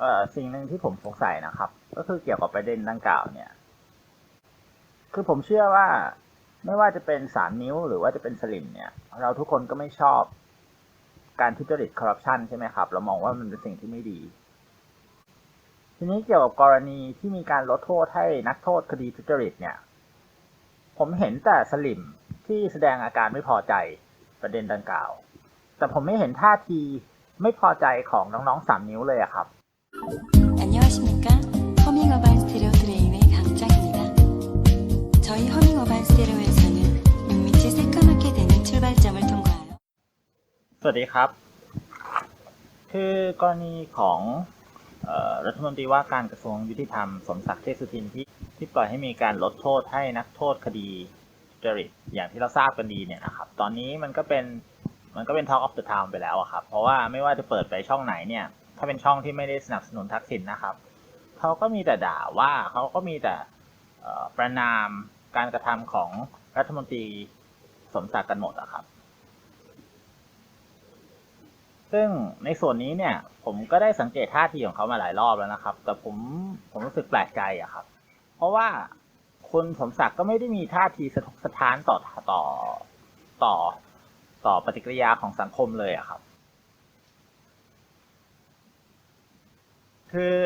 เอ่อสิ่งหนึ่งที่ผมสงสัยนะครับ ก็คือเกี่ยวกับประเด็นดังกล่าวเนี่ย คือผมเชื่อว่าไม่ว่าจะเป็นสามนิ้วหรือว่าจะเป็นสลิมเนี่ย เราทุกคนก็ไม่ชอบการทุจริตคอร์รัปชันใช่ไหมครับ เรามองว่ามันเป็นสิ่งที่ไม่ดี ทีนี้เกี่ยวกับกรณีที่มีการลดโทษให้นักโทษคดีทุจริตเนี่ย ผมเห็นแต่สลิมที่แสดงอาการไม่พอใจประเด็นดังกล่าว แต่ผมไม่เห็นท่าทีไม่พอใจของน้องๆสามนิ้วเลยอะครับ 안녕하십니까 허밍어반 스테레오 드레임의 강짱입니다 저희 허밍어반 스테레오에서는 눈밑이 새까맣게 되는 출발점을 통과하여 สวัสดีครับ คือกรณีของเออรัฐมนตรีว่าการกระทรวงยุติธรรมสมศักดิ์เทพสุทินที่ที่ปล่อยให้มีการลดโทษให้นักโทษคดีทุจริตอย่างที่เราทราบกันดีเนี่ยนะครับ ตอนนี้มันก็เป็นมันก็เป็น Talk of the Town ไปแล้วอะครับ เพราะว่าไม่ว่าจะเปิดไปช่องไหนเนี่ย ถ้าเป็นช่องที่ไม่ได้สนับสนุนทักษิณนะครับเขาก็มีแต่ด่าว่าเขาก็มีแต่ประนามการกระทำของรัฐมนตรีสมศักดิ์กันหมดอะครับ ซึ่งในส่วนนี้เนี่ย ผมก็ได้สังเกตท่าทีของเขามาหลายรอบแล้วนะครับ แต่ผมผมรู้สึกแปลกใจอะครับ เพราะว่าคุณสมศักดิ์ก็ไม่ได้มีท่าทีสะทกสะท้านต่อต่อต่อต่อปฏิกิริยาของสังคมเลยอะครับ คือ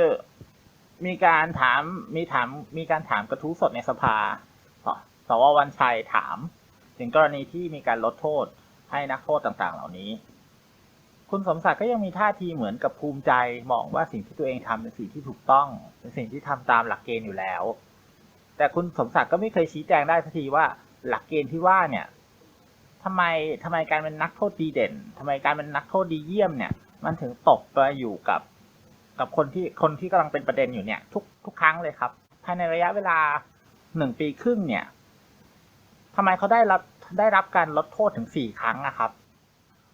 มีการถามมีถามมีการถามกระทู้สดในสภาสสววันชัยถาม ถึงกรณีที่มีการลดโทษให้นักโทษต่างๆ เหล่านี้ คุณสมศักดิ์ก็ยังมีท่าทีเหมือนกับภูมิใจมองว่าสิ่งที่ตัวเองทำเป็นสิ่งที่ถูกต้อง เป็นสิ่งที่ทำตามหลักเกณฑ์อยู่แล้ว แต่คุณสมศักดิ์ก็ไม่เคยชี้แจงได้สักทีว่าหลักเกณฑ์ที่ว่าเนี่ยทำไมทำไมการเป็นนักโทษดีเด่นทำไมการเป็นนักโทษดีเยี่ยมเนี่ย มันถึงตกไปอยู่กับ กับคนที่คนที่กำลังเป็นประเด็นอยู่เนี่ย ทุกทุกครั้งเลยครับ ภายในระยะเวลาหนึ่งปีครึ่งเนี่ยทำไมเขาได้รับได้รับการลดโทษถึงสี่ครั้งอะครับ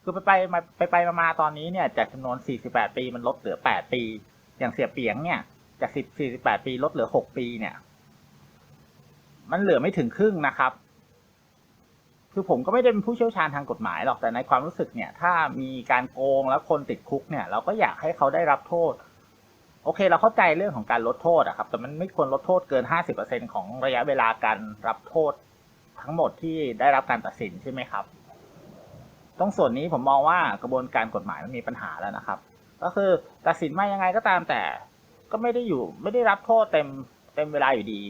คือไปไปมาไปไปมามาตอนนี้เนี่ยจากจำนวน48ปีมันลดเหลือ8ปี อย่างเสียเปียงเนี่ยจาก10 48ปีลดเหลือ6ปีเนี่ย มันเหลือไม่ถึงครึ่งนะครับ คือผมก็ไม่ได้เป็นผู้เชี่ยวชาญทางกฎหมายหรอกแต่ในความรู้สึกเนี่ย ถ้ามีการโกงแล้วคนติดคุกเนี่ย เราก็อยากให้เขาได้รับโทษ โอเคเราเข้าใจเรื่องของการลดโทษอะครับ แต่มันไม่ควรลดโทษเกิน 50%ของระยะเวลาการรับโทษทั้งหมดที่ได้รับการตัดสินใช่ไหมครับ ตรงส่วนนี้ผมมองว่ากระบวนการกฎหมายมันมีปัญหาแล้วนะครับ ก็คือตัดสินมายังไงก็ตามแต่ก็ไม่ได้อยู่ไม่ได้รับโทษเต็มเต็มเวลาอยู่ดี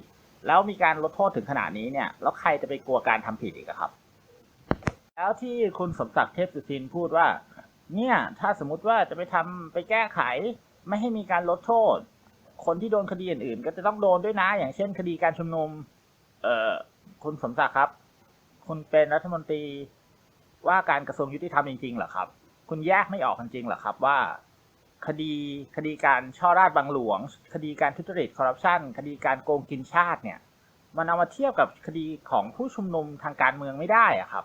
แล้วมีการลดโทษถึงขนาดนี้เนี่ย แล้วใครจะไปกลัวการทำผิดอีกครับ แล้วที่คุณสมศักดิ์เทพสุทินพูดว่า เนี่ยถ้าสมมติว่าจะไปทำไปแก้ไข ไม่ให้มีการลดโทษ คนที่โดนคดีอื่นๆ ก็จะต้องโดนด้วยนะ อย่างเช่น คดีการชุมนุม เอ่อคุณสมศักดิ์ครับ คุณเป็นรัฐมนตรีว่าการกระทรวงยุติธรรมจริงๆเหรอครับ คุณแยกไม่ออกจริงๆเหรอครับว่า คดีคดีการช่อราชบังหลวง คดีการทุจริตคอร์รัปชันคดีการโกงกินชาติเนี่ย มันเอามาเทียบกับคดีของผู้ชุมนุมทางการเมืองไม่ได้อะครับ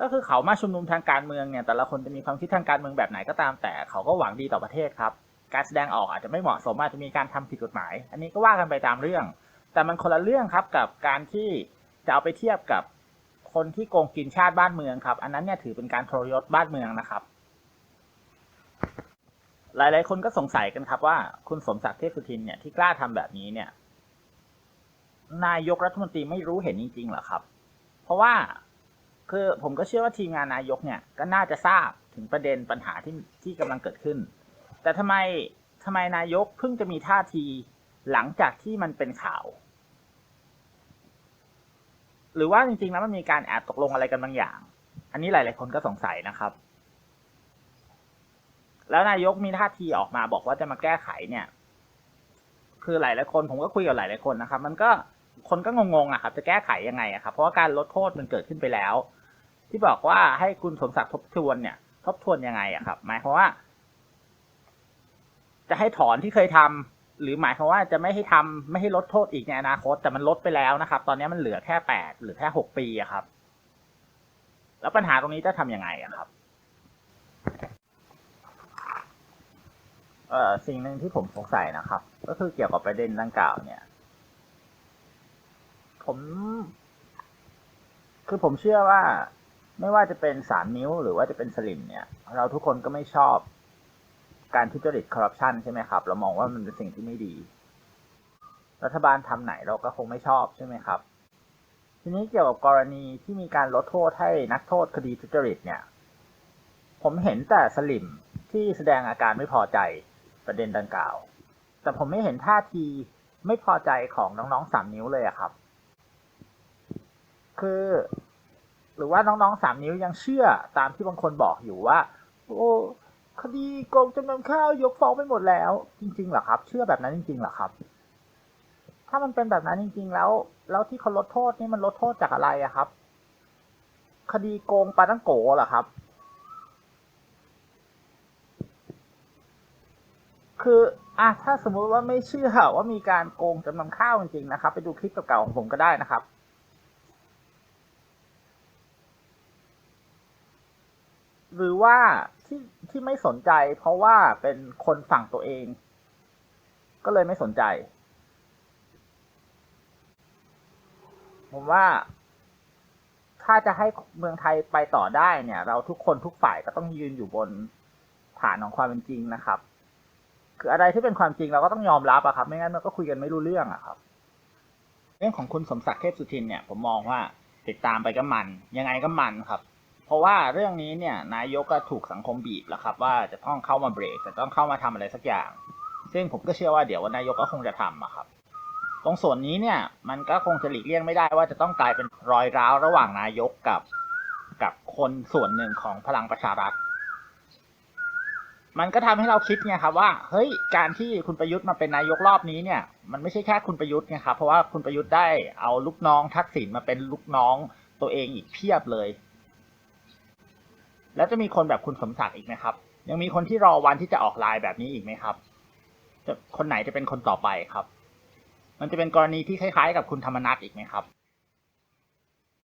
ก็คือเขามาชุมนุมทางการเมืองเนี่ยแต่ละคนจะมีความคิดทางการเมืองแบบไหนก็ตาม แต่เขาก็หวังดีต่อประเทศครับ การแสดงออกอาจจะไม่เหมาะสมอาจจะมีการทำผิดกฎหมาย อันนี้ก็ว่ากันไปตามเรื่อง แต่มันคนละเรื่องครับกับการที่จะเอาไปเทียบกับคนที่โกงกินชาติบ้านเมืองครับ อันนั้นเนี่ยถือเป็นการทรยศบ้านเมืองนะครับ หลาย ๆ คนก็สงสัยกันครับว่า คุณสมศักดิ์เทพสุทินเนี่ยที่กล้าทำแบบนี้เนี่ย นายกรัฐมนตรีไม่รู้เห็นจริงๆหรอครับ เพราะว่า คือผมก็เชื่อว่าทีมงานนายกเนี่ยก็น่าจะทราบถึงประเด็นปัญหาที่ที่กำลังเกิดขึ้น แต่ทำไมทำไมนายกเพิ่งจะมีท่าทีหลังจากที่มันเป็นข่าว หรือว่าจริงๆแล้วมันมีการแอบตกลงอะไรกันบางอย่าง อันนี้หลาย ๆ คนก็สงสัยนะครับ แล้วนายกมีท่าทีออกมาบอกว่าจะมาแก้ไขเนี่ย คือหลายๆคนผมก็คุยกับหลายๆคนนะครับ มันก็คนก็งงๆอะครับ จะแก้ไขยังไงอะครับ เพราะว่าการลดโทษมันเกิดขึ้นไปแล้ว ที่บอกว่าให้คุณสมศักดิ์ทบทวนเนี่ย ทบทวนยังไงอะครับหมายความว่า จะให้ถอนที่เคยทำหรือหมายความว่าจะไม่ให้ทำไม่ให้ลดโทษอีกในอนาคต แต่มันลดไปแล้วนะครับ ตอนนี้มันเหลือแค่แปดหรือแค่หกปีอะครับ แล้วปัญหาตรงนี้จะทำยังไงอะครับเอ่อสิ่งหนึ่งที่ผมสงสัยนะครับ ก็คือเกี่ยวกับประเด็นดังกล่าวเนี่ย ผม คือผมเชื่อว่า ไม่ว่าจะเป็นสามนิ้วหรือว่าจะเป็นสลิมเนี่ย เราทุกคนก็ไม่ชอบการทุจริตคอร์รัปชันใช่ไหมครับ เรามองว่ามันเป็นสิ่งที่ไม่ดี รัฐบาลทำไหนเราก็คงไม่ชอบใช่ไหมครับ ทีนี้เกี่ยวกับกรณีที่มีการลดโทษให้นักโทษคดีทุจริตเนี่ย ผมเห็นแต่สลิมที่แสดงอาการไม่พอใจประเด็นดังกล่าว แต่ผมไม่เห็นท่าทีไม่พอใจของน้องๆสามนิ้วเลยอะครับ คือ หรือว่าน้องๆสามนิ้วยังเชื่อตามที่บางคนบอกอยู่ว่า โอ้คดีโกงจำนำข้าวยกฟ้องไปหมดแล้ว จริงๆเหรอครับ เชื่อแบบนั้นจริงๆเหรอครับ ถ้ามันเป็นแบบนั้นจริง ๆ แล้ว แล้วที่เขาลดโทษนี่มันลดโทษจากอะไรอะครับ คดีโกงปาตังโกเหรอครับ คืออะถ้าสมมุติว่าไม่เชื่อว่ามีการโกงจำนำข้าวจริงๆนะครับ ไปดูคลิปเก่าๆของผมก็ได้นะครับ หรือว่าที่ที่ไม่สนใจ เพราะว่าเป็นคนฝั่งตัวเอง ก็เลยไม่สนใจ ผมว่า ถ้าจะให้เมืองไทยไปต่อได้เนี่ย เราทุกคนทุกฝ่ายก็ต้องยืนอยู่บนฐานของความเป็นจริงนะครับ คืออะไรที่เป็นความจริงเราก็ต้องยอมรับอะครับ ไม่งั้นมันก็คุยกันไม่รู้เรื่องอะครับ เรื่องของคุณสมศักดิ์เทพสุทินเนี่ย ผมมองว่าติดตามไปก็มัน ยังไงก็มันครับ เพราะว่าเรื่องนี้เนี่ยนายกก็ถูกสังคมบีบแล้วครับ ว่าจะต้องเข้ามาเบรกจะต้องเข้ามาทำอะไรสักอย่าง ซึ่งผมก็เชื่อว่าเดี๋ยวว่านายกก็คงจะทำอะครับ ตรงส่วนนี้เนี่ยมันก็คงจะหลีกเลี่ยงไม่ได้ว่าจะต้องกลายเป็นรอยร้าวระหว่างนายกกับกับคนส่วนหนึ่งของพลังประชารัฐ มันก็ทำให้เราคิดไงครับว่าเฮ้ยการที่คุณประยุทธ์มาเป็นนายกรอบนี้เนี่ย มันไม่ใช่แค่คุณประยุทธ์ไงครับเพราะว่าคุณประยุทธ์ได้เอาลูกน้องทักษิณมาเป็นลูกน้องตัวเองอีกเพียบเลย แล้วจะมีคนแบบคุณสมศักดิ์อีกไหมครับ ยังมีคนที่รอวันที่จะออกไลน์แบบนี้อีกไหมครับจะคนไหนจะเป็นคนต่อไปครับ มันจะเป็นกรณีที่คล้ายๆ กับคุณธรรมนัฐอีกไหมครับ